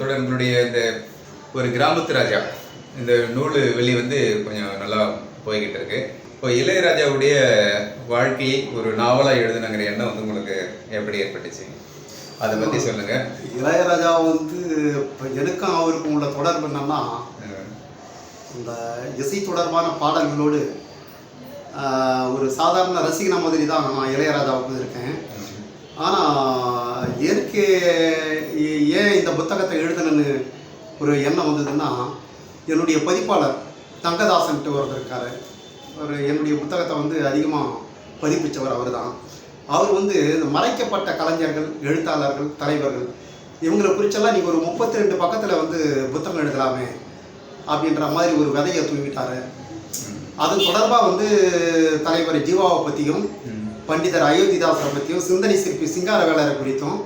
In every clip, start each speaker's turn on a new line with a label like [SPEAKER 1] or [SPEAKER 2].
[SPEAKER 1] அதோட நம்மளுடைய இந்த ஒரு கிராமத்து ராஜா இந்த நூல் வெளி வந்து கொஞ்சம் நல்லா போய்கிட்டு இருக்கு. இப்போ இளையராஜாவுடைய வாழ்க்கையை ஒரு நாவலாக எழுதுனங்கிற எண்ணம் வந்து உங்களுக்கு எப்படி ஏற்பட்டுச்சு? அதை பற்றி சொல்லுங்க.
[SPEAKER 2] இளையராஜா வந்து இப்போ எனக்கும் அவருக்கும் உள்ள தொடர்பு என்னன்னா இந்த இசை தொடர்பான பாடல்களோடு ஒரு சாதாரண ரசிகனா மாதிரி தான் நான் இளையராஜாவுக்கு இருக்கேன். ஆனால் எனக்கு ஏன் இந்த புத்தகத்தை எழுதணுன்னு ஒரு எண்ணம் வந்ததுன்னா என்னுடைய பதிப்பாளர் தங்கதாசன்ட்டு ஒருத்தர் இருக்கார். ஒரு என்னுடைய புத்தகத்தை வந்து அதிகமாக பதிப்பிச்சவர் அவர் தான் அவர் வந்து இந்த மறைக்கப்பட்ட கலைஞர்கள் எழுத்தாளர்கள் தலைவர்கள் இவங்களை குறிச்செல்லாம் நீங்கள் ஒரு முப்பத்தி ரெண்டு பக்கத்தில் வந்து புத்தகம் எழுதலாமே அப்படின்ற மாதிரி ஒரு விதையை தூவிட்டார். அது தொடர்பாக வந்து தலைவர் ஜீவாவை பற்றியும் பண்டிதர் அயோத்திதாசரை பற்றியும் சிந்தனை சிற்பி சிங்காரவேலரை குறித்தும்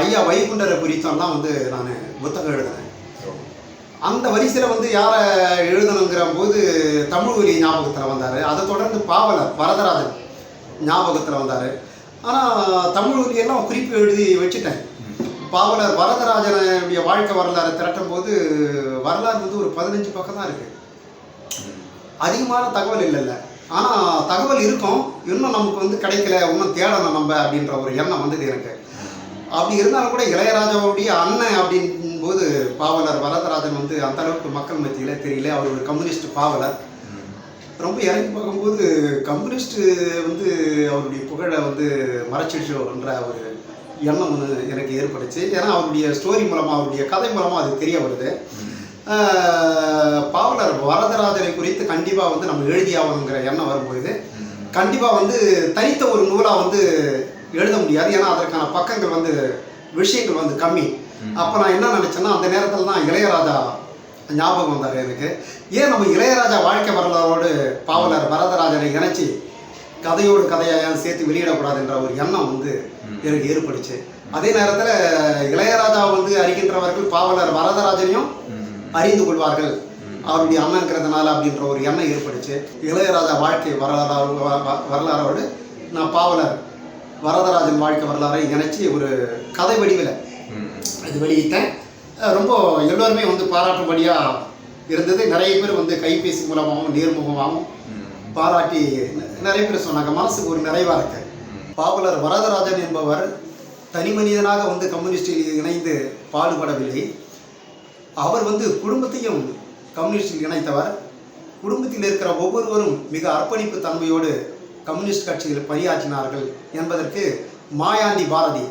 [SPEAKER 2] ஐயா வைகுண்டரை குறித்தும்லாம் வந்து நான் புத்தகம் எழுதினேன். அந்த வரிசையில் வந்து யாரை எழுதணுங்கிற போது தமிழ்வொலி ஞாபகத்தில் வந்தார். அதை தொடர்ந்து பாவலர் வரதராஜன் ஞாபகத்தில் வந்தார். ஆனால் தமிழ்வொலியெல்லாம் குறிப்பு எழுதி வச்சுட்டேன். பாவலர் வரதராஜனுடைய வாழ்க்கை வரலாறு திரட்டும் போது வரலாறு வந்து ஒரு பதினஞ்சு பக்கம் தான் இருக்குது அதிகமான தகவல் இல்லைல்ல. ஆனால் தகவல் இருக்கும். இன்னும் நமக்கு வந்து கிடைக்கல இன்னும் தேடணும் நம்ம அப்படின்ற ஒரு எண்ணம் வந்தது எனக்கு. அப்படி இருந்தாலும் கூட இளையராஜாவுடைய அண்ணன் அப்படின் போது பாவலர் வரதராஜன் வந்து அந்த அளவுக்கு மக்கள் மத்தியில் தெரியல. அவர் ஒரு கம்யூனிஸ்ட் பாவலர். ரொம்ப இறங்கி பார்க்கும்போது கம்யூனிஸ்ட்டு வந்து அவருடைய புகழை வந்து மறைச்சிடுச்சோன்ற ஒரு எண்ணம் வந்து எனக்கு ஏற்பட்டுச்சு. ஏன்னா அவருடைய ஸ்டோரி மூலமாக அவருடைய கதை மூலமாக அது தெரிய வருது. பாவலர் வரதராஜனை குறித்து கண்டிப்பாக வந்து நம்ம எழுதியாகணுங்கிற எண்ணம் வரும்போது
[SPEAKER 1] ம்,
[SPEAKER 2] கண்டிப்பாக வந்து தனித்த ஒரு நூலாக வந்து எழுத முடியாது. ஏன்னா அதற்கான பக்கங்கள் வந்து விஷயங்கள் வந்து கம்மி. அப்போ நான் என்ன நினச்சேன்னா அந்த நேரத்தில் தான் இளையராஜா ஞாபகம் வந்தார் எனக்கு. ஏன் நம்ம இளையராஜா வாழ்க்கை வரலாறோடு பாவலர் வரதராஜனை இணைச்சி கதையோடு கதையாக சேர்த்து வெளியிடக்கூடாதுன்ற ஒரு எண்ணம் வந்து. எனக்கு ஏற்பட்டுச்சு. அதே நேரத்தில் இளையராஜா வந்து அறிகின்றவர்கள் பாவலர் வரதராஜனையும் அறிந்து கொள்வார்கள். அவருடைய அண்ணங்கிறதுனால அப்படின்ற ஒரு எண்ணம் ஏற்பட்டுச்சு. இளையராஜா வாழ்க்கை வரலாறு வரலாறோடு நான் பாவலர். வரதராஜன் வாழ்க்கை வரலாறை இணைச்சி ஒரு கதை வடிவில் அது வெளியிட்டேன். ரொம்ப எல்லோருமே வந்து பாராட்டும்படியாக இருந்தது. நிறைய பேர் வந்து கைபேசி மூலமாகவும் நேர்முகமாகவும் பாராட்டி நிறைய பேர் சொன்னாங்க. மனசுக்கு ஒரு நிறைவாக இருக்கு. பாவலர் வரதராஜன் என்பவர் தனி மனிதனாக வந்து கம்யூனிஸ்டில் இணைந்து பாடுபடவில்லை. அவர் வந்து குடும்பத்தையும் கம்யூனிஸ்டில் இணைத்தவர். குடும்பத்தில் இருக்கிற ஒவ்வொருவரும் மிக அர்ப்பணிப்பு தன்மையோடு கம்யூனிஸ்ட் கட்சியில் பணியாற்றினார்கள் என்பதற்கு மாயாண்டி பாரதி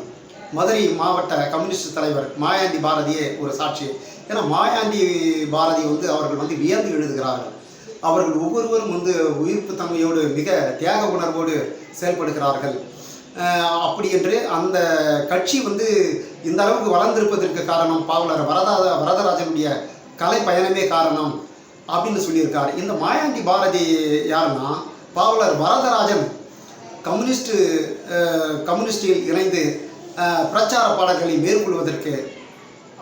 [SPEAKER 2] மதுரை மாவட்ட கம்யூனிஸ்ட் தலைவர் மாயாண்டி பாரதியே ஒரு சாட்சி. ஏன்னா மாயாண்டி பாரதி வந்து அவர்கள் வந்து வியந்து எழுதுகிறார்கள். அவர்கள் ஒவ்வொருவரும் வந்து உயிர்ப்பு தன்மையோடு மிக தியாக உணர்வோடு செயல்படுகிறார்கள். அப்படி என்று அந்த கட்சி வந்து இந்த அளவுக்கு வளர்ந்திருப்பதற்கு காரணம் பாவலர் வரதா வரதராஜனுடைய கலை பயணமே காரணம் அப்படின்னு சொல்லியிருக்கார். இந்த மாயாண்டி பாரதி யாருன்னா பாவலர் வரதராஜன் கம்யூனிஸ்ட் கம்யூனிஸ்டில் இணைந்து பிரச்சார பாடல்களை மேற்கொள்வதற்கு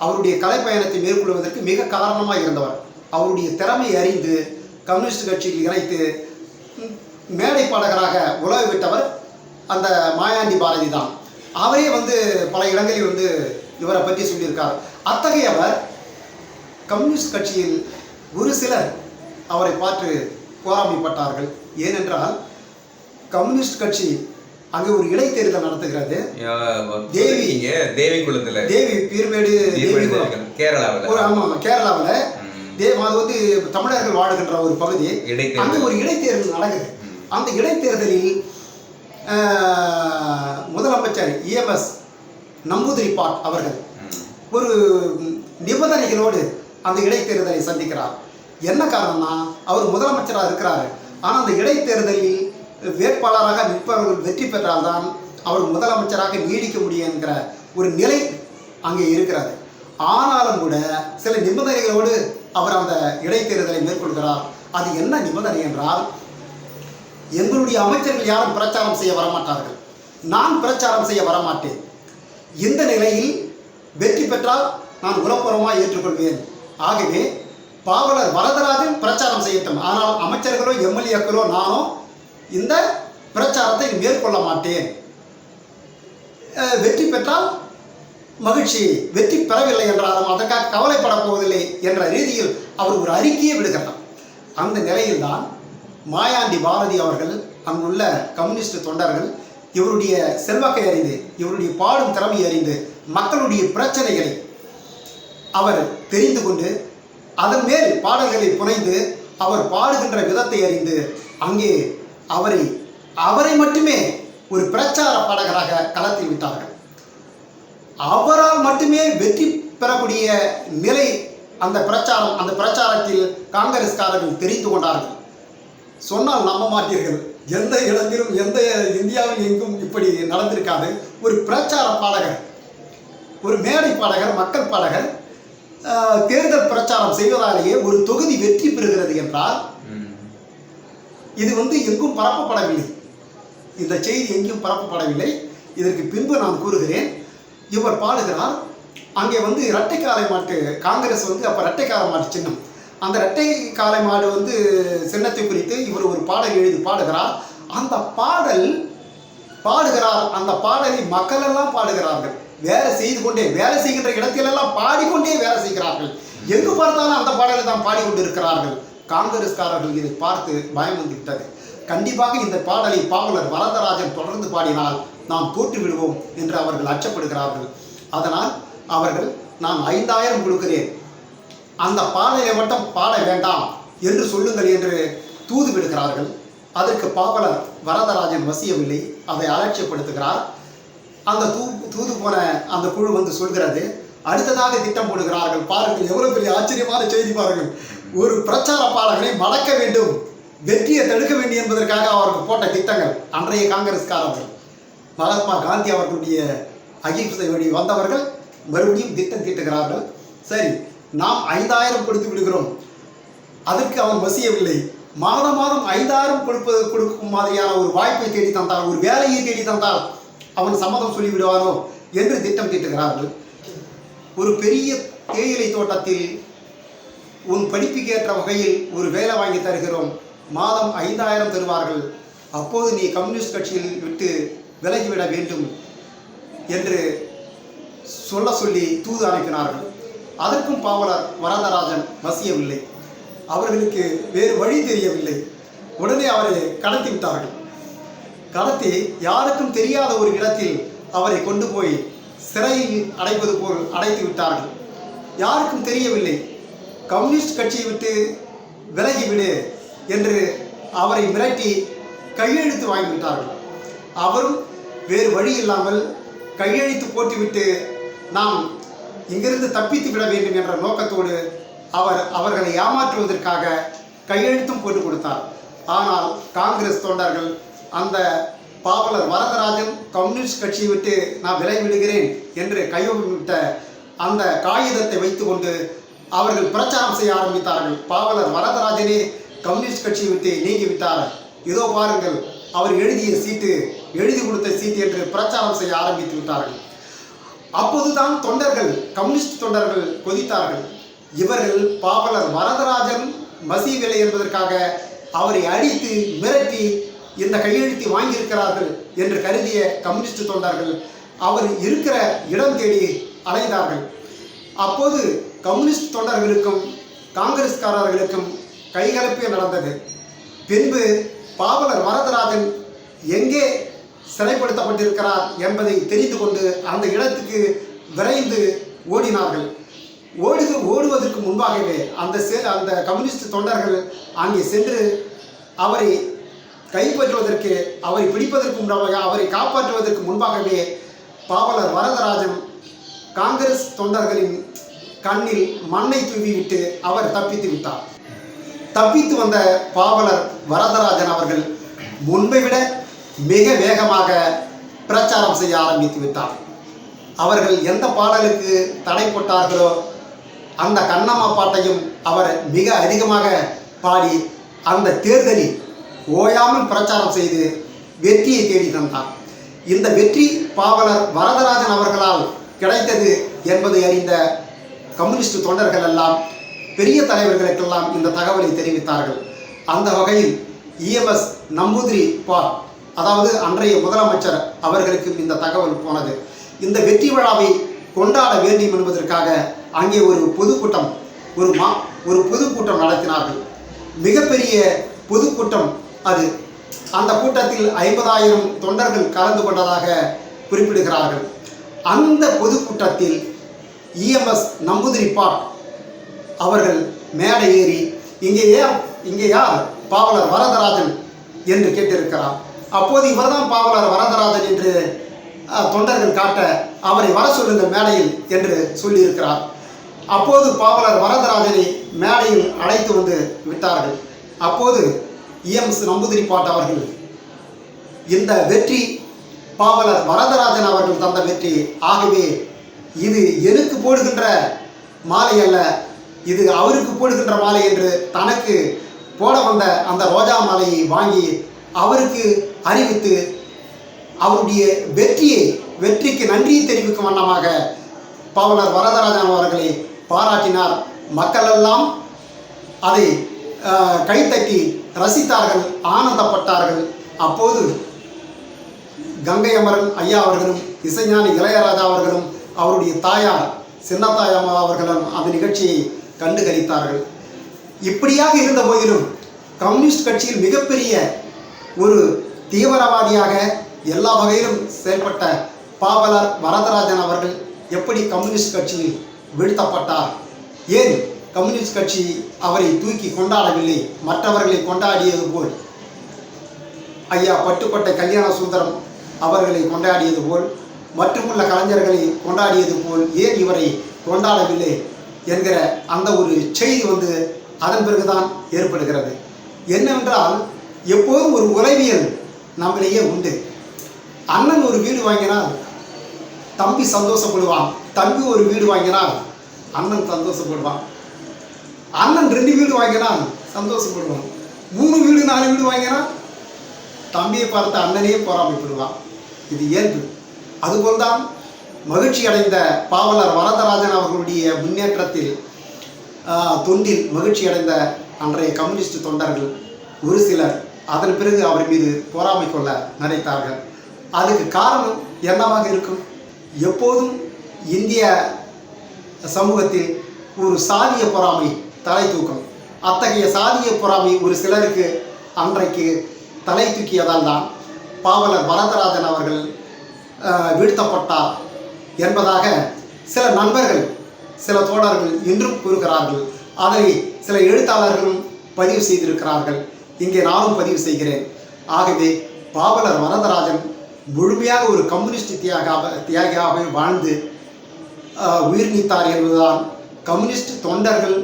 [SPEAKER 2] அவருடைய கலை பயணத்தை மேற்கொள்வதற்கு மிக காரணமாக இருந்தவர். அவருடைய திறமை அறிந்து கம்யூனிஸ்ட் கட்சியில் இணைத்து மேடை பாடகராக உலக விட்டவர் அந்த மாயாண்டி பாரதி தான். அவரே வந்து பல இடங்களில் வந்து இவரை பற்றி சொல்லியிருக்கார். அத்தகையவர் கம்யூனிஸ்ட் கட்சியில் ஒரு சிலர் அவரை பார்த்து போராமைப்பட்டார்கள் ஏனென்றால் கம்யூனிஸ்ட் கட்சி அங்கே ஒரு இடைத்தேர்தல் நடத்துகிறது. தேவி.
[SPEAKER 1] தேவி குளத்துல.
[SPEAKER 2] தேவி பீர்மேடு தேவி
[SPEAKER 1] கேரளாவில்.
[SPEAKER 2] ஒரு ஆமாம் கேரளாவில்.
[SPEAKER 1] ம்.
[SPEAKER 2] தே அது வந்து தமிழர்கள் வாழுகின்ற ஒரு பகுதி. அங்கே ஒரு இடைத்தேர்தல் நடக்குது. அந்த இடைத்தேர்தலில் முதலமைச்சர் இஎம்எஸ் நம்பூதிரிப்பாட் அவர்கள் ஒரு நிபந்தனைகளோடு அந்த இடைத்தேர்தலை சந்திக்கிறார். என்ன காரணம்னா அவர் முதலமைச்சராக இருக்கிறார். ஆனால் அந்த இடைத்தேர்தலில் வேட்பாளராக நிற்பவர்கள் வெற்றி பெற்றால்தான் அவர் முதலமைச்சராக நீடிக்க முடியும் என்கிற ஒரு நிலை அங்கே இருக்கிறது. ஆனாலும் கூட சில நிபந்தனைகளோடு அவர் அந்த இடைத்தேர்தலை மேற்கொள்கிறார். அது என்ன நிபந்தனை என்றால் எங்களுடைய அமைச்சர்கள் யாரும் பிரச்சாரம் செய்ய வரமாட்டார்கள். நான் பிரச்சாரம் செய்ய வரமாட்டேன். இந்த நிலையில் வெற்றி பெற்றால் நான் உலப்புறமாக ஏற்றுக்கொள்வேன். ஆகவே பாவலர் வரதராஜன் பிரச்சாரம் செய்யட்டும். ஆனால் அமைச்சர்களோ எம்எல்ஏக்களோ நானோ இந்த பிரச்சாரத்தை மேற்கொள்ள மாட்டேன். வெற்றி பெற்றால் மகிழ்ச்சி. வெற்றி பெறவில்லை என்றாலும் அதற்காக கவலைப்பட போவதில்லை என்ற ரீதியில் அவர் ஒரு அறிக்கையை விடுகிறார். அந்த நிலையில்தான் மாயாண்டி பாரதி அவர்கள் அங்குள்ள கம்யூனிஸ்ட் தொண்டர்கள் இவருடைய செல்வாக்கை அறிந்து இவருடைய பாடும் திறமை அறிந்து மக்களுடைய பிரச்சனைகளை அவர் தெரிந்து கொண்டு அதன் மேல் பாடல்களை புனைந்து அவர் பாடுகின்ற விதத்தை அறிந்து அங்கே அவரை அவரை மட்டுமே ஒரு பிரச்சார பாடகராக களத்தில் விட்டார்கள். அவரால் மட்டுமே வெற்றி பெறக்கூடிய நிலை அந்த பிரச்சாரம் அந்த பிரச்சாரத்தில் காங்கிரஸ்காரர்கள் தெரிந்து கொண்டார்கள். சொன்னால் நம்ப மாட்டீர்கள். எந்த இடத்திலும் எந்த இந்தியாவில் எங்கும் இப்படி நடந்திருக்காது. ஒரு பிரச்சார பாடகர் ஒரு மேடை பாடகர் மக்கள் பாடகர் தேர்தல் பிரச்சாரம் செய்வதாலேயே ஒரு தொகுதி வெற்றி பெறுகிறது என்றால். இது வந்து எங்கும் பரப்பப்படவில்லை. இந்த செய்தி எங்கேயும் பரப்பப்படவில்லை. இதற்கு பின்பு நான் கூறுகிறேன். இவர் பாடுகிறார் அங்கே வந்து இரட்டை காளை மாட்டு காங்கிரஸ் வந்து அப்போ இரட்டை காளை மாட்டு சின்னம். அந்த இரட்டை காளை மாடு வந்து சின்னத்தை குறித்து இவர் ஒரு பாடல் எழுதி பாடுகிறார். அந்த பாடல் பாடுகிறார். அந்த பாடலை மக்கள் எல்லாம் பாடுகிறார்கள். வேலை செய்து கொண்டே வேலை செய்கின்ற இடத்திலெல்லாம் பாடிக்கொண்டே வேலை செய்கிறார்கள். எங்கு பார்த்தாலும் அந்த பாடலை தான் பாடிக்கொண்டிருக்கிறார்கள். காங்கிரஸ்காரர்கள் இதை பார்த்து பயம் வந்துவிட்டது. கண்டிப்பாக இந்த பாடலை பாவலர் வரதராஜன் தொடர்ந்து பாடினால் நாம் தோற்று விடுவோம் என்று அவர்கள் அச்சப்படுகிறார்கள். அதனால் அவர்கள் நான் ஐந்தாயிரம் கொடுக்கிறேன். அந்த பாடலை மட்டும் பாட வேண்டாம் என்று சொல்லுங்கள் என்று தூது விடுகிறார்கள். அதற்கு பாவலர் வரதராஜன் வசியவில்லை. அதை அலட்சியப்படுத்துகிறார். அந்த தூ தூது போன அந்த குழு வந்து சொல்கிறது அடுத்ததாக திட்டம் போடுகிறார்கள். பாருங்கள் எவ்வளவு பெரிய ஆச்சரியமான செய்தி பாருங்கள். ஒரு பிரச்சார பாடகனை மடக்க வேண்டும். வெற்றியை தடுக்க வேண்டும் என்பதற்காக அவர்கள் போட்ட திட்டங்கள். அன்றைய காங்கிரஸ்காரர்கள் மகாத்மா காந்தி அவர்களுடைய அகிம்சை வழி வந்தவர்கள் மறுபடியும் திட்டம் தீட்டுகிறார்கள். சரி நாம் ஐந்தாயிரம் கொடுத்து விடுகிறோம். அதற்கு அவன் வசியவில்லை. மாதம் மாதம் ஐந்தாயிரம் கொடுப்பது கொடுக்கும் மாதிரியான ஒரு வாய்ப்பை தேடி தந்தால் ஒரு வேலையை தேடி தந்தால் அவன் சம்மதம் சொல்லிவிடுவானோ என்று திட்டம் தீட்டுகிறார்கள். ஒரு பெரிய தேயிலை தோட்டத்தில் உன் படிப்புக்கு ஏற்ற வகையில் ஒரு வேலை வாங்கி தருகிறோம். மாதம் ஐந்தாயிரம் தருவார்கள். அப்போது நீ கம்யூனிஸ்ட் கட்சியில் விட்டு விலகிவிட வேண்டும் என்று சொல்ல சொல்லி தூது அனுப்பினார்கள். அதற்கும் பாவலர் வரதராஜன் வசியவில்லை. அவர்களுக்கு வேறு வழி தெரியவில்லை. உடனே அவரை கடத்தி விட்டார்கள். கடத்தி யாருக்கும் தெரியாத ஒரு இடத்தில் அவரை கொண்டு போய் சிறையில் அடைப்பது போல் அடைத்து விட்டார்கள். யாருக்கும் தெரியவில்லை. கம்யூனிஸ்ட் கட்சியை விட்டு விலகிவிடு என்று அவரை மிரட்டி கையெழுத்து வாங்கிவிட்டார்கள் அவரும் வேறு வழி இல்லாமல் கையெழுத்து போட்டுவிட்டு நாம் இங்கிருந்து தப்பித்து விட வேண்டும் என்ற நோக்கத்தோடு அவர் அவர்களை ஏமாற்றுவதற்காக கையெழுத்தும் போட்டு கொடுத்தார். ஆனால் காங்கிரஸ் தொண்டர்கள் அந்த பாவலர் வரதராஜன் கம்யூனிஸ்ட் கட்சியை விட்டு நான் விலை விடுகிறேன் என்று கையொப்பமிட்ட அந்த காகிதத்தை வைத்துக்கொண்டு அவர்கள் பிரச்சாரம் செய்ய ஆரம்பித்தார்கள். பாவலர் வரதராஜனே கம்யூனிஸ்ட் கட்சியை விட்டு நீங்கிவிட்டார். இதோ பாருங்கள் அவர் எழுதிய சீட்டு எழுதி கொடுத்த சீட்டு என்று பிரச்சாரம் செய்ய ஆரம்பித்து விட்டார்கள். அப்போதுதான் தொண்டர்கள் கம்யூனிஸ்ட் தொண்டர்கள் கொதித்தார்கள். இவர்கள் பாவலர் வரதராஜன் மசீவில்லை என்பதற்காக அவரை அடித்து மிரட்டி இந்த கையெழுத்தை வாங்கியிருக்கிறார்கள் என்று கருதிய கம்யூனிஸ்ட் தொண்டர்கள் அவர் இருக்கிற இடம் தேடி அலைந்தார்கள். அப்போது கம்யூனிஸ்ட் தொண்டர்களுக்கும் காங்கிரஸ்காரர்களுக்கும் கைகலப்பே நடந்தது. பின்பு பாவலர் வரதராஜன் எங்கே சிறைப்படுத்தப்பட்டிருக்கிறார் என்பதை தெரிந்து கொண்டு அந்த இடத்துக்கு விரைந்து ஓடினார்கள். ஓடுக ஓடுவதற்கு முன்பாகவே அந்த சே அந்த கம்யூனிஸ்ட் தொண்டர்கள் அங்கே சென்று அவரை கைப்பற்றுவதற்கு அவரை பிடிப்பதற்கு முன்பாக அவரை காப்பாற்றுவதற்கு முன்பாகவே பாவலர் வரதராஜன் காங்கிரஸ் தொண்டர்களின் கண்ணில் மண்ணை தூவிவிட்டு அவர் தப்பித்து விட்டார். தப்பித்து வந்த பாவலர் வரதராஜன் அவர்கள் முன்பை விட மிக வேகமாக பிரச்சாரம் செய்ய ஆரம்பித்து விட்டார். அவர்கள் எந்த பாடலுக்கு தடை போட்டார்களோ அந்த கண்ணம்மா பாட்டையும் அவர் மிக அதிகமாக பாடி அந்த தேர்தலில் ஓயாமல் பிரச்சாரம் செய்து வெற்றியை தேடி தந்தார். இந்த வெற்றி பாவலர் வரதராஜன் அவர்களால் கிடைத்தது என்பதை அறிந்த கம்யூனிஸ்ட் தொண்டர்கள் எல்லாம் பெரிய தலைவர்களுக்கெல்லாம் இந்த தகவலை தெரிவித்தார்கள். அந்த வகையில் இஎம்எஸ் நம்பூதிரி பா அதாவது அன்றைய முதலமைச்சர் அவர்களுக்கு இந்த தகவல் போனது. இந்த வெற்றி விழாவை கொண்டாட வேண்டும் என்பதற்காக அங்கே ஒரு பொதுக்கூட்டம் ஒரு மா ஒரு பொதுக்கூட்டம் நடத்தினார்கள். மிகப்பெரிய பொதுக்கூட்டம் அது. அந்த கூட்டத்தில் ஐம்பதாயிரம் தொண்டர்கள் கலந்து கொண்டதாக குறிப்பிடுகிறார்கள். அந்த பொதுக்கூட்டத்தில் இஎம்எஸ் நம்பூதிரிப்பாட் அவர்கள் மேடை ஏறி இங்கே ஏன் இங்கே யார்? பாவலர் வரதராஜன் என்று கேட்டிருக்கிறார். அப்போது இவர்தான் பாவலர் வரதராஜன் என்று தொண்டர்கள் காட்ட அவரை வர சொல்லுங்கள் மேடையில் என்று சொல்லியிருக்கிறார். அப்போது பாவலர் வரதராஜனை மேடையில் அழைத்து வந்து விட்டார்கள். அப்போது இஎம்எஸ் நம்பூதிரிப்பாட் அவர்கள் இந்த வெற்றி பாவலர் வரதராஜன் அவர்கள் தந்த வெற்றி ஆகவே இது எனக்கு போடுகின்ற மாலை அல்ல இது அவருக்கு போடுகின்ற மாலை என்று தனக்கு போட வந்த அந்த ரோஜா மாலையை வாங்கி அவருக்கு அறிவித்து அவருடைய வெற்றியை வெற்றிக்கு நன்றியை தெரிவிக்கும் வண்ணமாக பாவலர் வரதராஜன் அவர்களை பாராட்டினார். மக்களெல்லாம் அதை கைத்தட்டி ரசித்தார்கள் ஆனந்தப்பட்டார்கள். அப்போது கங்கை அமரன் ஐயா அவர்களும் இசைஞானி இளையராஜா அவர்களும் அவருடைய தாயார் சின்னத்தாயம்மா அவர்களும் அந்த நிகழ்ச்சியை கண்டு கழித்தார்கள் இப்படியாக இருந்த போதிலும் கம்யூனிஸ்ட் கட்சியில் மிகப்பெரிய ஒரு தீவிரவாதியாக எல்லா வகையிலும் செயல்பட்ட பாவலர் வரதராஜன் அவர்கள் எப்படி கம்யூனிஸ்ட் கட்சியில் வீழ்த்தப்பட்டார்? ஏன் கம்யூனிஸ்ட் கட்சி அவரை தூக்கி கொண்டாடவில்லை? மற்றவர்களை கொண்டாடியது போல். ஐயா பட்டுக்கோட்டை கல்யாண சுந்தரம் அவர்களை கொண்டாடியது போல். மற்றுமுள்ள கலைஞர்களை கொண்டாடியது போல் ஏன் இவரை கொண்டாடவில்லை என்கிற அந்த ஒரு செய்தி வந்து அதன் பிறகுதான் ஏற்படுகிறது. என்னவென்றால் எப்போதும் ஒரு உளவியல் நம்மளையே உண்டு. அண்ணன் ஒரு வீடு வாங்கினால் தம்பி சந்தோஷப்படுவான். தம்பி ஒரு வீடு வாங்கினால் அண்ணன் சந்தோஷப்படுவான். அண்ணன் ரெண்டு வீடு வாங்கினால் சந்தோஷப்படுவான். மூணு வீடு நாலு வீடு வாங்கினால் தம்பியை பார்த்து அண்ணனையே பொறாமைப்படுவான். இது இயல்பு. அதுபோல்தான் மகிழ்ச்சி அடைந்த பாவலர் வரதராஜன் அவர்களுடைய முன்னேற்றத்தில் தொண்டில் மகிழ்ச்சி அடைந்த அன்றைய கம்யூனிஸ்ட் தொண்டர்கள் ஒரு சிலர் அதன் பிறகு அவர் மீது பொறாமை கொள்ள நினைத்தார்கள். அதுக்கு காரணம் என்னவாக இருக்கும்? எப்போதும் இந்திய சமூகத்தில் ஒரு சாதிய பொறாமை தலை தூக்கம். அத்தகைய சாதிய பொறாமை ஒரு சிலருக்கு அன்றைக்கு தலை தூக்கியதால் தான் பாவலர் வரதராஜன் அவர்கள் வீழ்த்தப்பட்டார் என்பதாக சில நண்பர்கள் சில தோழர்கள் இன்றும் கூறுகிறார்கள். அதை சில எழுத்தாளர்களும் பதிவு செய்திருக்கிறார்கள். இங்கே நானும் பதிவு செய்கிறேன். ஆகவே பாவலர் வரதராஜன் முழுமையாக ஒரு கம்யூனிஸ்ட் தியாக தியாகியாகவே வாழ்ந்து உயிர் நீத்தார் என்பதுதான். கம்யூனிஸ்ட் தொண்டர்கள்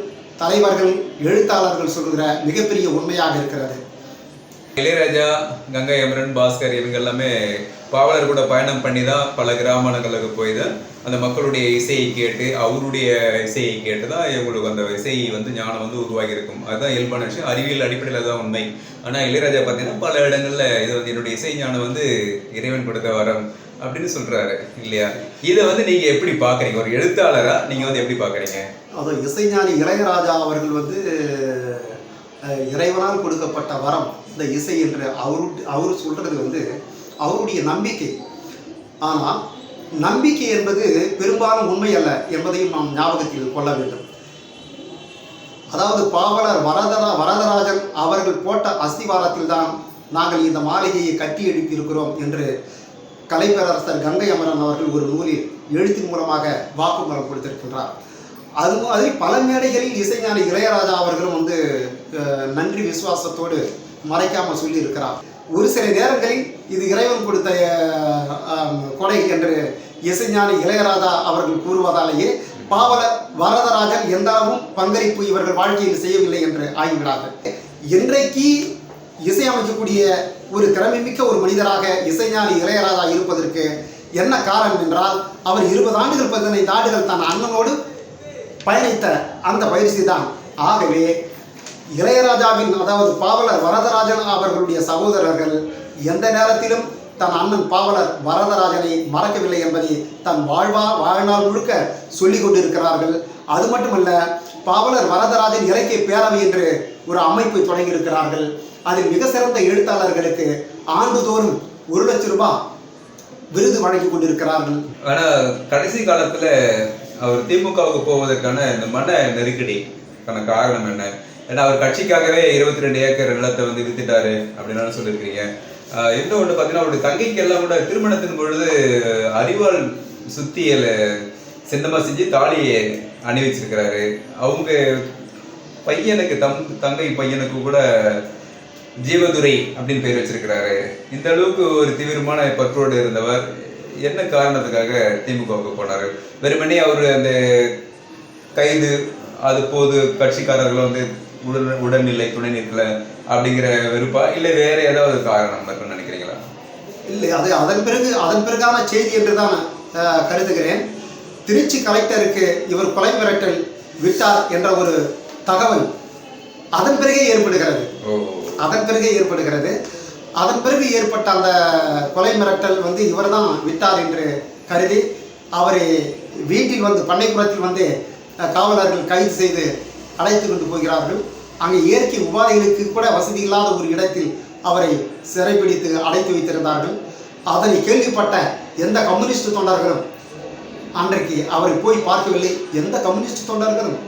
[SPEAKER 2] தலைவர்கள் எழுத்தாளர்கள் சொல்கிற மிகப்பெரிய உண்மையாக இருக்கிறது.
[SPEAKER 1] இளையராஜா கங்கை அமரன் பாஸ்கர் இவங்க எல்லாமே பாவலர் கூட பயணம் பண்ணி தான் பல கிராமங்களுக்கு போய் தான் அந்த மக்களுடைய இசையை கேட்டு அவருடைய இசையை கேட்டு தான் இவங்களுக்கு அந்த இசையை வந்து ஞானம் வந்து உருவாகி இருக்கும் அதுதான் இயல்பான விஷயம். அறிவியல் அடிப்படையில் தான் உண்மை. ஆனால் இளையராஜா பார்த்தீங்கன்னா பல இடங்களில் இது வந்து என்னுடைய இசை ஞானம் வந்து இறைவன் கொடுத்த வரம் அப்படின்னு சொல்றாரு இல்லையா? இதை வந்து நீங்க எப்படி பாக்குறீங்க? ஒரு எழுத்தாளரா நீங்க வந்து எப்படி பாக்குறீங்க?
[SPEAKER 2] அதுவும் இசைஞானி இளையராஜா அவர்கள் வந்து இறைவனால் கொடுக்கப்பட்ட வரம். இந்த இசை என்று அவரு அவர் சொல்றது வந்து அவருடைய நம்பிக்கை. ஆனால் நம்பிக்கை என்பது பெரும்பாலும் உண்மை அல்ல என்பதையும் நாம் ஞாபகத்தில் கொள்ள வேண்டும். அதாவது பாவலர் வரதரா வரதராஜன் அவர்கள் போட்ட அஸ்திவாரத்தில் தான் நாங்கள் இந்த மாளிகையை கட்டி எழுப்பியிருக்கிறோம் என்று கலைப்பேரரசர் கங்கை அமரன் அவர்கள் ஒரு நூலில் எழுத்தின் மூலமாக வாக்குமூலம் கொடுத்திருக்கின்றார். அது மாதிரி பல மேடைகளில் இசைஞானி இளையராஜா அவர்களும் வந்து நன்றி விசுவாசத்தோடு மறைக்காமல் சொல்லியிருக்கிறார். ஒரு சில நேரங்களில் இது இறைவன் கொடுத்த கொடை என்று இசைஞானி இளையராஜா அவர்கள் கூறுவதாலேயே பாவலர் வரதராஜன் எந்தளவும் பங்களிப்பு இவர்கள் வாழ்க்கையில் செய்யவில்லை என்று ஆகிவிடாது. இன்றைக்கு இசையமைக்கக்கூடிய ஒரு திறமைமிக்க ஒரு மனிதராக இசைஞானி இளையராஜா இருப்பதற்கு என்ன காரணம் என்றால் அவர் இருபது ஆண்டுகள் பதினைந்து ஆண்டுகள் தன் அண்ணனோடு பயணித்த அந்த பயிற்சி தான் ஆகவே இளையராஜாவின் அதாவது பாவலர் வரதராஜன் அவர்களுடைய சகோதரர்கள் எந்த நேரத்திலும் தன் அண்ணன் பாவலர் வரதராஜனை மறக்கவில்லை என்பதை தன் வாழ்வா வாழ்நாள் முழுக்க சொல்லிக் கொண்டிருக்கிறார்கள். அது மட்டுமல்ல பாவலர் வரதராஜன் இலக்கிய பேரவை என்று ஒரு அமைப்பை தொடங்கியிருக்கிறார்கள். அதில் மிக சிறந்த எழுத்தாளர்களுக்கு ஆண்டுதோறும் ஒரு லட்சம் ரூபாய் விருது வழங்கி கொண்டிருக்கிறார்கள்.
[SPEAKER 1] ஆனால் கடைசி காலத்தில் அவர் திமுகவுக்கு போவதற்கான இந்த மன நெருக்கடிக்கான காரணம் என்ன? ஏன்னா அவர் கட்சிக்காகவே இருபத்தி ரெண்டு ஏக்கர் நிலத்தை வந்து வித்துட்டாரு அப்படின்னு சொல்லியிருக்கீங்க இன்னொன்று பார்த்தீங்கன்னா அவருடைய தங்கைக்கு எல்லாம் கூட திருமணத்தின் பொழுது அறிவால் சுத்தியல சின்னமாக செஞ்சு தாலியை அணிவிச்சிருக்கிறாரு அவங்க பையனுக்கு தம் தங்கை பையனுக்கு கூட ஜீவதுரை அப்படின்னு பேர் வச்சிருக்கிறாரு. இந்த அளவுக்கு ஒரு தீவிரமான பற்றோடு இருந்தவர். என்ன காரணத்துக்காக திமுகவுக்கு போனாரு? வெறுமனே அவர் அந்த கைது அது போது கட்சிக்காரர்கள் வந்து உடல் உடல்நிலை துணை நிற்கல அப்படிங்கிற வெறுப்பா? இல்லை வேற ஏதாவது காரணம் இருக்குன்னு நினைக்கிறீங்களா?
[SPEAKER 2] இல்லை அது அதன் பிறகு அதன் பிறகான செய்தி என்று தான் கருதுகிறேன். திருச்சி கலெக்டருக்கு இவர் கொலை மிரட்டல் விட்டார் என்ற ஒரு தகவல் அதன் பிறகே ஏற்படுகிறது.
[SPEAKER 1] ஓ.
[SPEAKER 2] அதன் பிறகு ஏற்படுகிறது. அதன் பிறகு ஏற்பட்ட அந்த கொலை மிரட்டல் வந்து இவர்தான் விட்டார் என்று கருதி அவரை வீட்டில் வந்து பண்ணைப்புறத்தில் வந்து காவலர்கள் கைது செய்து அழைத்து கொண்டு போகிறார்கள். அங்கே இயற்கை உபாதைகளுக்கு கூட வசதி இல்லாத ஒரு இடத்தில் அவரை சிறைப்பிடித்து அடைத்து வைத்திருந்தார்கள். அதனை கேள்விப்பட்ட எந்த கம்யூனிஸ்ட் தொண்டர்களும் அன்றைக்கு அவரை போய் பார்க்கவில்லை. எந்த கம்யூனிஸ்ட் தொண்டர்களும்?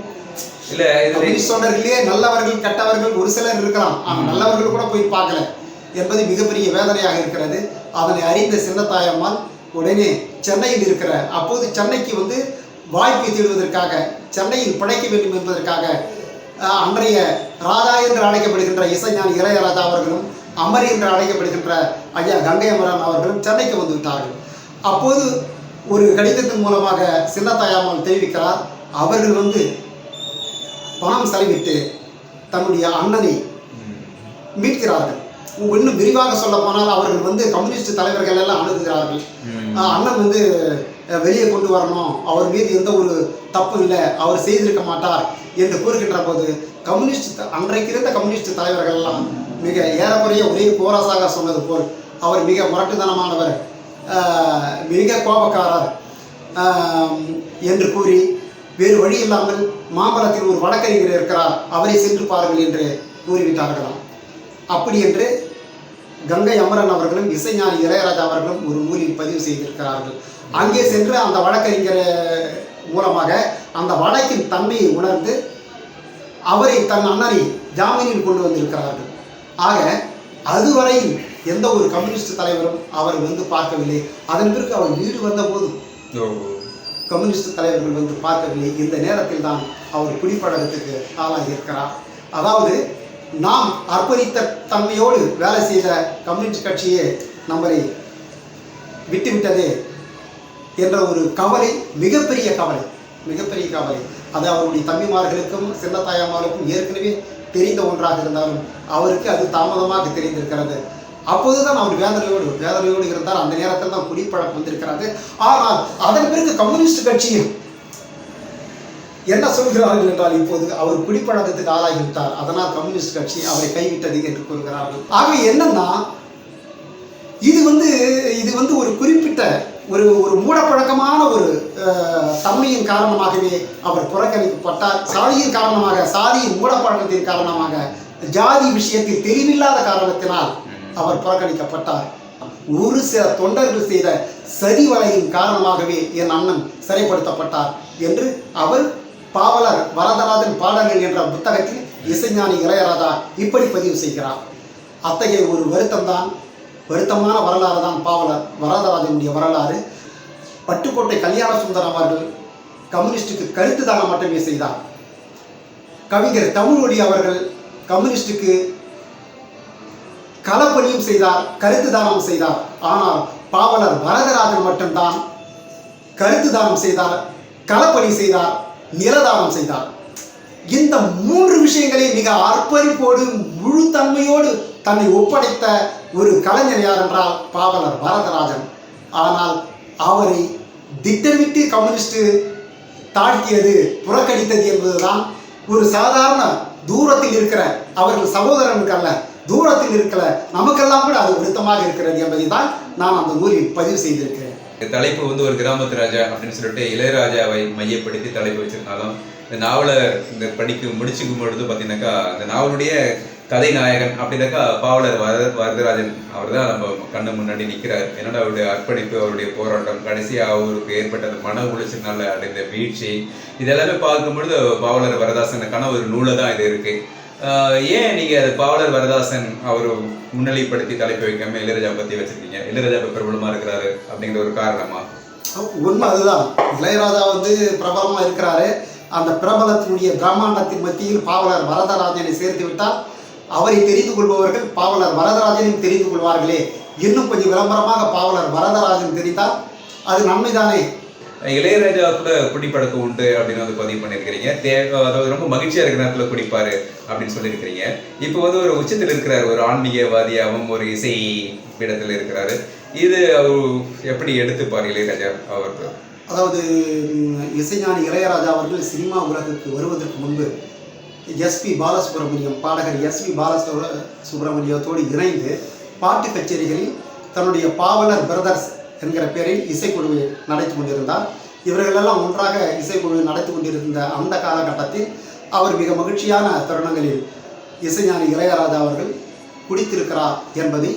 [SPEAKER 2] கம்யூனிஸ்ட் தொண்டர்களே நல்லவர்கள் கெட்டவர்கள் ஒரு சிலர் இருக்கலாம். நல்லவர்கள் கூட போய் பார்க்கல. என்பது மிகப்பெரிய வேதனையாக இருக்கிறது. அதனை அறிந்த சின்னத்தாயம்மாள் உடனே சென்னையில் இருக்கிற அப்போது சென்னைக்கு வந்து வாய்ப்பை தேடுவதற்காக சென்னையில் பிழைக்க வேண்டும் என்பதற்காக அன்றைய ராஜா என்று அழைக்கப்படுகின்ற இசைஞான் இளையராஜா அவர்களும் அமரி என்று அழைக்கப்படுகின்ற ஐயா கங்கை அமரன் அவர்களும் சென்னைக்கு வந்துவிட்டார்கள் அப்போது ஒரு கடிதத்தின் மூலமாக சின்னத்தாயம்மாள் தெரிவிக்கிறார். அவர்கள் வந்து பணம் செலவிட்டு தன்னுடைய அண்ணனை மீட்கிறார்கள். இன்னும் விரிவாக சொல்ல போனால் அவர்கள் வந்து கம்யூனிஸ்ட் தலைவர்கள் எல்லாம் அணுகுகிறார்கள். அண்ணன் வந்து வெளியே கொண்டு வரணும். அவர் மீது எந்த ஒரு தப்பும் இல்லை. அவர் செய்திருக்க மாட்டார் என்று கூறுகின்ற போது கம்யூனிஸ்ட் அன்றைக்கு இருந்த கம்யூனிஸ்ட் தலைவர்கள் எல்லாம் மிக ஏறக்குறைய ஒரே கோரஸாக சொன்னது போல் அவர் மிக முரட்டுத்தனமானவர் ஆஹ், மிக கோபக்காரர் என்று கூறி வேறு வழி இல்லாமல் மாம்பலத்தில் ஒரு வழக்கறிஞர் இருக்கிறார். அவரை சென்று பாருங்கள் என்று கூறிவிட்டார்களாம். அப்படி என்று கங்கை அமரன் அவர்களும் இசைஞானி இளையராஜா அவர்களும் ஒரு நூலில் பதிவு செய்திருக்கிறார்கள். அங்கே சென்று அந்த வழக்கறிஞர் மூலமாக அந்த வழக்கின் தன்மையை உணர்ந்து அவரை தன் அண்ணனை ஜாமீனில் கொண்டு வந்திருக்கிறார்கள். ஆக அதுவரையில் எந்த ஒரு கம்யூனிஸ்ட் தலைவரும் அவரை வந்து பார்க்கவில்லை. அதன் பிறகு அவர் வீடு வந்தபோது கம்யூனிஸ்ட் தலைவர்கள் வந்து பார்க்கவில்லை. இந்த நேரத்தில் தான் அவர் குடிப்பழக்கத்துக்கு ஆளாகி இருக்கிறார் அதாவது நாம் அர்ப்பணித்த தன்மையோடு வேலை செய்த கம்யூனிஸ்ட் கட்சியே நம்மளை விட்டுவிட்டது என்ற ஒரு கவலை மிகப்பெரிய கவலை மிகப்பெரிய கவலை. அது அவருடைய தம்பிமார்களுக்கும் சின்னத்தாயம்மாளுக்கும் ஏற்கனவே தெரிந்த ஒன்றாக இருந்தாலும் அவருக்கு அது தாமதமாக தெரிந்திருக்கிறது. அப்போதுதான் அவர் வேதனையோடு வேதனையோடு இருந்தார். அந்த நேரத்தில் தான் குடிப்பழக்கம் வந்திருக்கிறது. ஆனால் அதன் பிறகு கம்யூனிஸ்ட் கட்சியும் என்ன சொல்கிறார்கள் என்றால் இப்போது அவர் குடிப்பழக்கத்துக்கு ஆளாகிவிட்டார். அதனால் கம்யூனிஸ்ட் கட்சி அவரை கைவிட்டது என்று கூறுகிறார்கள். ஆகவே என்னன்னா இது வந்து இது வந்து ஒரு குறிப்பிட்ட ஒரு ஒரு மூடப்பழக்கமான ஒரு தன்மையின் காரணமாகவே அவர் புறக்கணிக்கப்பட்டார். சாதியின் காரணமாக சாதியின் மூடப்பழக்கத்தின் காரணமாக ஜாதி விஷயத்தில் தெளிவில்லாத காரணத்தினால் அவர் புறக்கணிக்கப்பட்டார். ஒரு சில தொண்டர்கள் செய்த சரிவலையின் காரணமாகவே என் அண்ணன் சிறைப்படுத்தப்பட்டார் என்று அவர் பாவலர் வரதராஜன் பாடல்கள் என்ற புத்தகத்தில் இசைஞானி இளையராஜா இப்படி பதிவு செய்கிறார். அத்தகைய ஒரு வருத்தம்தான் வருத்தமான வரலாறு தான் பாவலர் வரதராஜனுடைய வரலாறு. பட்டுக்கோட்டை கல்யாண சுந்தரம் அவர்கள் கம்யூனிஸ்டுக்கு கருத்து தானம் மட்டுமே செய்தார். கவிஞர் தமிழ்மொழி அவர்கள் கம்யூனிஸ்டுக்கு களப்பணியும் செய்தார் கருத்து தானம் செய்தார். ஆனால் பாவலர் வரதராஜன் மட்டும்தான் கருத்து தானம் செய்தார் களப்பணி செய்தார். நிலதானம் செய்தார். இந்த மூன்று விஷயங்களை மிக அர்ப்பரிப்போடு முழு தன்மையோடு தன்னை ஒப்படைத்த ஒரு கலைஞர் யார் என்றால் பாவலர் பரதராஜன் ஆனால் அவரை திட்டமிட்டு கம்யூனிஸ்ட் தாழ்த்தியது புறக்கணித்தது என்பதுதான் ஒரு சாதாரண தூரத்தில் இருக்கிற அவர்கள் சகோதரனுக்கல்ல தூரத்தில் இருக்கிற நமக்கெல்லாம் கூட அது வருத்தமாக இருக்கிறது என்பதை தான் நான் அந்த நூலில் பதிவு செய்திருக்கிறேன்.
[SPEAKER 1] தலைப்பு வந்து ஒரு கிராமத்து ராஜா அப்படின்னு சொல்லிட்டு இளையராஜாவை மையப்படுத்தி தலைப்பு வச்சிருந்தாலும் இந்த நாவலை இந்த படிக்க முடிச்சுக்கும் பொழுது பார்த்தீங்கன்னாக்கா இந்த நாவலுடைய கதை நாயகன் அப்படின்னாக்கா பாவலர் வர வரதராஜன் அவர் தான் நம்ம கண்ணு முன்னாடி நிற்கிறார் என்னோட அவருடைய அர்ப்பணிப்பு அவருடைய போராட்டம்? கடைசியாக அவருக்கு ஏற்பட்ட அந்த மன உளைச்சல்னால அடைந்த வீழ்ச்சி இதெல்லாமே பார்க்கும்பொழுது பாவலர் வரதாசனுக்கான ஒரு நூலை தான் இது இருக்குது ஏன் நீங்க அது பாவலர் வரதாசன் அவர் முன்னிலைப்படுத்தி தலைப்பு வைக்காம இளையராஜா பத்தி வச்சிருக்கீங்க? இளையராஜா இப்ப பிரபலமா இருக்கிறாரு அப்படிங்கிற ஒரு காரணமா?
[SPEAKER 2] உண்மை அதுதான். இளையராஜா வந்து பிரபலமாக இருக்கிறாரு. அந்த பிரபலத்தினுடைய பிரம்மாண்டத்தின் மத்தியில் பாவலர் வரதராஜனை சேர்த்து விட்டால் அவரை தெரிந்து கொள்பவர்கள் பாவலர் வரதராஜனையும் தெரிந்து கொள்வார்களே. இன்னும் கொஞ்சம் விளம்பரமாக பாவலர் வரதராஜன் தெரிந்தால் அது நன்மைதானே?
[SPEAKER 1] இளையராஜா கூட குடிப்பழக்கம் உண்டு அப்படின்னு வந்து பதிவு பண்ணியிருக்கிறீங்க. தே அதாவது ரொம்ப மகிழ்ச்சியா இருக்கிற நேரத்துல குடிப்பாரு அப்படின்னு சொல்லியிருக்கிறீங்க. இப்போ வந்து ஒரு உச்சத்தில் இருக்கிறார். ஒரு ஆன்மீகவாதியாகவும் ஒரு இசை பீடத்தில் இருக்கிறாரு. இது அவர் எப்படி எடுத்துப்பார் இளையராஜா அவருக்கு?
[SPEAKER 2] அதாவது ம், இசைஞானி இளையராஜா அவர்கள் சினிமா உலகுக்கு வருவதற்கு முன்பு எஸ்பி பாலசுப்ரமணியம் பாடகர் எஸ்பி பாலசுப்ர சுப்பிரமணியத்தோடு இணைந்து பாட்டு கச்சேரிகளில் தன்னுடைய பாவலர் பிரதர்ஸ் என்கிற பெயரில் இசைக்குழுவை நடத்தி கொண்டிருந்தார் இவர்களெல்லாம் ஒன்றாக இசைக்குழு நடத்தி கொண்டிருந்த அந்த காலகட்டத்தில் அவர் மிக மகிழ்ச்சியான தருணங்களில் இசைஞானி இளையராஜா அவர்கள் குடித்திருக்கிறார் என்பதை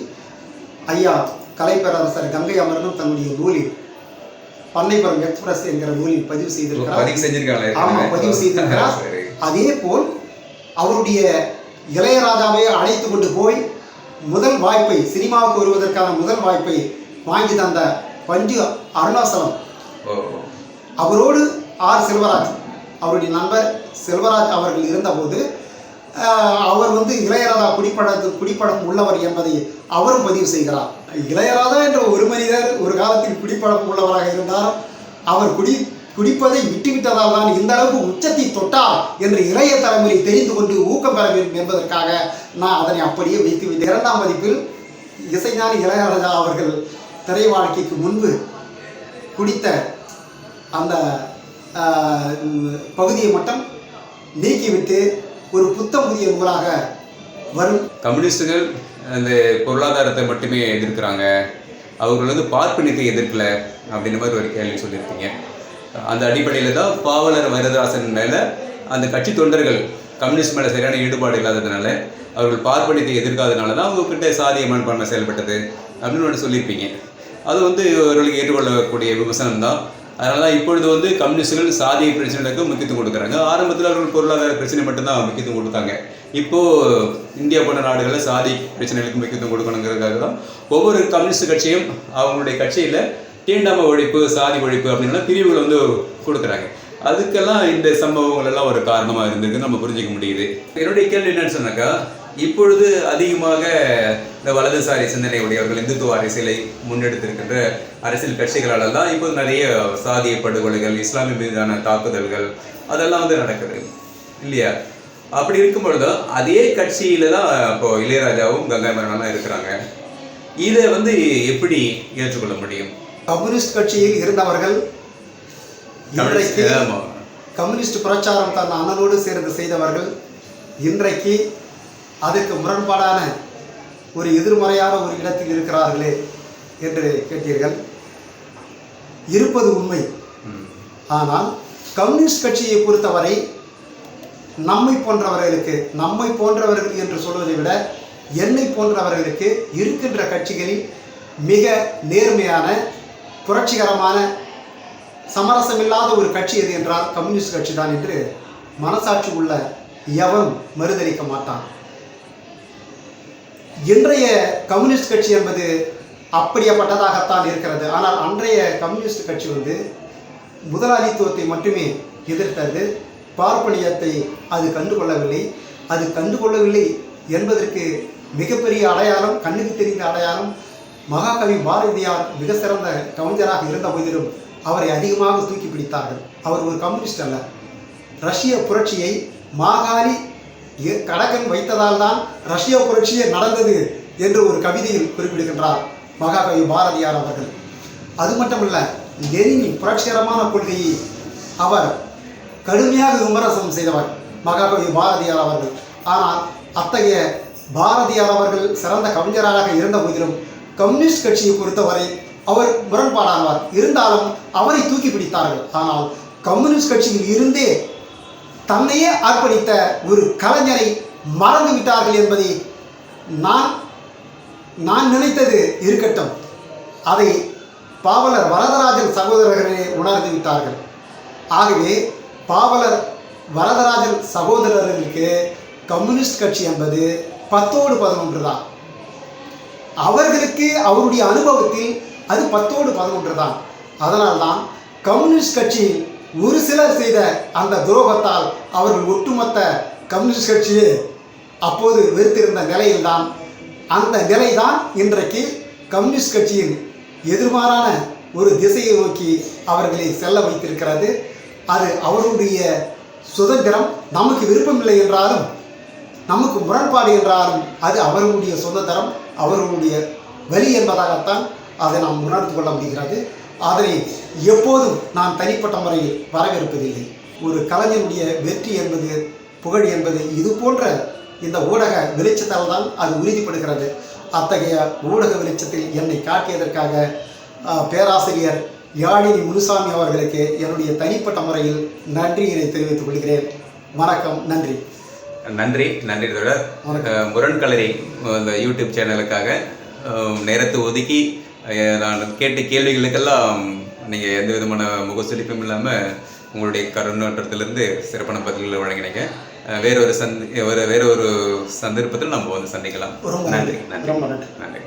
[SPEAKER 2] ஐயா கலைப்பேரரசர் கங்கை அமரனும் தன்னுடைய நூலில் பண்ணைப்புறம் எக்ஸ்பிரஸ் என்கிற நூலில் பதிவு செய்திருக்கிறார்
[SPEAKER 1] பதிவு செஞ்சிருக்காங்களா
[SPEAKER 2] ஆமா
[SPEAKER 1] ஏற்கனவே?
[SPEAKER 2] பதிவு செய்திருக்கிறார். அதே போல் அவருடைய இளையராஜாவை அழைத்து கொண்டு போய் முதல் வாய்ப்பை சினிமாவுக்கு வருவதற்கான முதல் வாய்ப்பை வாங்கி தந்த பஞ்சு அருணாசலம். அவரோடு ஆர் செல்வராஜ் அவருடைய நண்பர் செல்வராஜ் அவர்கள் இருந்தபோது அவர் வந்து இளையராஜா குடிப்பழத்து குடிப்பழம் உள்ளவர் என்பதை அவரும் பதிவு செய்கிறார். இளையராஜா என்ற ஒரு மனிதர் ஒரு காலத்தில் குடிப்பழக்கம் உள்ளவராக இருந்தார். அவர் குடி குடிப்பதை விட்டுவிட்டதால் தான் இந்த அளவுக்கு உச்சத்தை தொட்டார் என்று இளைய தலைமுறை தெரிந்து கொண்டு ஊக்கம் பெற வேண்டும் என்பதற்காக நான் அதனை அப்படியே வைத்து இரண்டாம் பதிப்பில் இசைஞானி இளையராஜா அவர்கள் திரை வாழ்க்கைக்கு முன்பு குடித்த அந்த பகுதியை மட்டும் நீக்கிவிட்டு ஒரு புத்தம் புதிய நூலாக வரும்.
[SPEAKER 1] கம்யூனிஸ்டுகள் அந்த பொருளாதாரத்தை மட்டுமே எதிர்க்கிறாங்க. அவர்கள் வந்து பார்ப்பனியத்தை எதிர்க்கல அப்படின்ற மாதிரி ஒரு கேள்வி சொல்லியிருக்கீங்க. அந்த அடிப்படையில் தான் பாவலர் வரதராசன் மேலே அந்த கட்சி தொண்டர்கள் கம்யூனிஸ்ட் மேலே சரியான ஈடுபாடு இல்லாததுனால அவர்கள் பார்ப்பனியத்தை எதிர்க்காதனால தான் அவங்கக்கிட்ட சாதிய மண்பான்மை செயல்பட்டது அப்படின்னு ஒன்று சொல்லியிருப்பீங்க. அது வந்து அவர்களுக்கு ஏற்றுக்கொள்ளக்கூடிய விமர்சனம் தான் அதனால தான் இப்பொழுது வந்து கம்யூனிஸ்டுகள் சாதிய பிரச்சனைகளுக்கு முக்கியத்துவம் கொடுக்குறாங்க. ஆரம்பத்தில் அவர்கள் பொருளாதார பிரச்சனை மட்டும்தான் முக்கியத்துவம் கொடுத்தாங்க. இப்போது இந்தியா போன்ற நாடுகளில் சாதி பிரச்சனைகளுக்கு முக்கியத்துவம் கொடுக்கணுங்கிறதுக்காக தான் ஒவ்வொரு கம்யூனிஸ்ட் கட்சியும் அவங்களுடைய கட்சியில் தீண்டாம ஒழிப்பு சாதி ஒழிப்பு அப்படின்னா பிரிவுகள் வந்து கொடுக்குறாங்க. அதுக்கெல்லாம் இந்த சம்பவங்கள் எல்லாம் ஒரு காரணமாக இருந்திருக்கு நம்ம புரிஞ்சுக்க முடியுது. என்னுடைய கேள்வி என்னன்னு சொன்னாக்கா இப்பொழுது அதிகமாக இந்த வலதுசாரி சிந்தனை உடையவர்கள் இந்துத்துவ அரசியலை முன்னெடுத்திருக்கின்ற அரசியல் கட்சிகளால் தான் இப்போ நிறைய சாதிய படுகொலைகள் இஸ்லாமிய மீதான தாக்குதல்கள் அதெல்லாம் வந்து நடக்குது. இல்லையா? அப்படி இருக்கும் பொழுது அதே கட்சியில தான் இப்போ இளையராஜாவும் கங்கை மரணம்லாம் இருக்கிறாங்க. இதை வந்து எப்படி ஏற்றுக்கொள்ள முடியும்?
[SPEAKER 2] கம்யூனிஸ்ட் கட்சியில் இருந்தவர்கள். கம்யூனிஸ்ட் பிரச்சாரம் தன் அண்ணனோடு சேர்ந்து செய்தவர்கள் இன்றைக்கு அதற்கு முரண்பாடான ஒரு எதிர்மறையான ஒரு இடத்தில் இருக்கிறார்களே என்று கேட்டீர்கள். இருப்பது உண்மை. ஆனால் கம்யூனிஸ்ட் கட்சியை பொறுத்தவரை நம்மை போன்றவர்களுக்கு நம்மை போன்றவர்கள் என்று சொல்வதை விட என்னை போன்றவர்களுக்கு இருக்கின்ற கட்சிகளில் மிக நேர்மையான புரட்சிகரமான சமரசமில்லாத ஒரு கட்சி எது என்றால் கம்யூனிஸ்ட் கட்சி தான் என்று மனசாட்சி உள்ள எவன் மறுதளிக்க மாட்டான். இன்றைய கம்யூனிஸ்ட் கட்சி என்பது அப்படியப்பட்டதாகத்தான் இருக்கிறது. ஆனால் அன்றைய கம்யூனிஸ்ட் கட்சி வந்து முதலாளித்துவத்தை மட்டுமே எதிர்த்தது. பார்ப்பனியத்தை அது கண்டுகொள்ளவில்லை. அது கண்டுகொள்ளவில்லை என்பதற்கு மிகப்பெரிய அடையாளம் கண்ணுக்கு தெரிந்த அடையாளம் மகாகவி பாரதியார் மிக சிறந்த கவிஞராக இருந்த போதிலும் அவரை அதிகமாக தூக்கி பிடித்தார்கள். அவர் ஒரு கம்யூனிஸ்ட் அல்ல. ரஷ்ய புரட்சியை மாகாணி கடகன் வைத்ததால் தான் ரஷ்ய புரட்சியே நடந்தது என்று ஒரு கவிதையில் குறிப்பிடுகின்றார் மகாகவி பாரதியார் அவர்கள். அது மட்டுமல்ல லெனினின் புரட்சிகரமான கொள்கையை அவர் கடுமையாக விமர்சனம் செய்தவர் மகாகவி பாரதியார் அவர்கள். ஆனால் அத்தகைய பாரதியார் அவர்கள் சிறந்த கவிஞராக இருந்த போதிலும் கம்யூனிஸ்ட் கட்சியை பொறுத்தவரை அவர் முரண்பாடானவர். இருந்தாலும் அவரை தூக்கி பிடித்தார்கள். ஆனால் கம்யூனிஸ்ட் கட்சியில் இருந்தே தன்னையே அர்ப்பணித்த ஒரு கலைஞரை மறந்து விட்டார்கள் என்பதை நான் நான் நினைத்தது இருக்கட்டும். அதை பாவலர் வரதராஜன் சகோதரர்களே உணர்ந்து விட்டார்கள். ஆகவே பாவலர் வரதராஜன் சகோதரர்களுக்கு கம்யூனிஸ்ட் கட்சி என்பது பத்தோடு பதினொன்று தான். அவர்களுக்கு அவருடைய அனுபவத்தில் அது பத்தோடு பதினொன்று தான். அதனால்தான் கம்யூனிஸ்ட் கட்சி ஒரு சிலர் செய்த அந்த துரோகத்தால் அவர்கள் ஒட்டுமொத்த கம்யூனிஸ்ட் கட்சியே அப்போது வெறுத்திருந்த நிலையில்தான். அந்த நிலைதான் இன்றைக்கு கம்யூனிஸ்ட் கட்சியின் எதிர்மாறான ஒரு திசையை நோக்கி அவர்களை செல்ல வைத்திருக்கிறது. அது அவர்களுடைய சுதந்திரம். நமக்கு விருப்பமில்லை என்றாலும் நமக்கு முரண்பாடு என்றாலும் அது அவர்களுடைய சுதந்திரம் அவர்களுடைய வழி என்பதாகத்தான் அதை நாம் உணர்ந்து கொள்ள முடிகிறது. அதனை எப்போதும் நான் தனிப்பட்ட முறையில் வரவேற்பதில்லை. ஒரு கலைஞனுடைய வெற்றி என்பது புகழ் என்பது இது போன்ற இந்த ஊடக வெளிச்சத்தால் தான் அது உறுதிப்படுகிறது. அத்தகைய ஊடக வெளிச்சத்தில் என்னை காட்டியதற்காக பேராசிரியர் யாழினி முனுசாமி அவர்களுக்கு என்னுடைய தனிப்பட்ட முறையில் நன்றியினை தெரிவித்துக் கொள்கிறேன். வணக்கம் நன்றி.
[SPEAKER 1] நன்றி நன்றி தொடர் முரண் கலரி இந்த யூடியூப் சேனலுக்காக நேரத்தை ஒதுக்கி நான் கேட்ட கேள்விகளுக்கெல்லாம் நீங்கள் எந்த விதமான முகசுலிப்பும் இல்லாமல் உங்களுடைய கருணோட்டத்திலிருந்து சிறப்பான பதில்களை வழங்கினீங்க. வேற ஒரு சந்தி ஒரு வேற ஒரு சந்தர்ப்பத்தில் நம்ம வந்து சந்திக்கலாம். நன்றி
[SPEAKER 2] நன்றி.
[SPEAKER 1] நன்றி.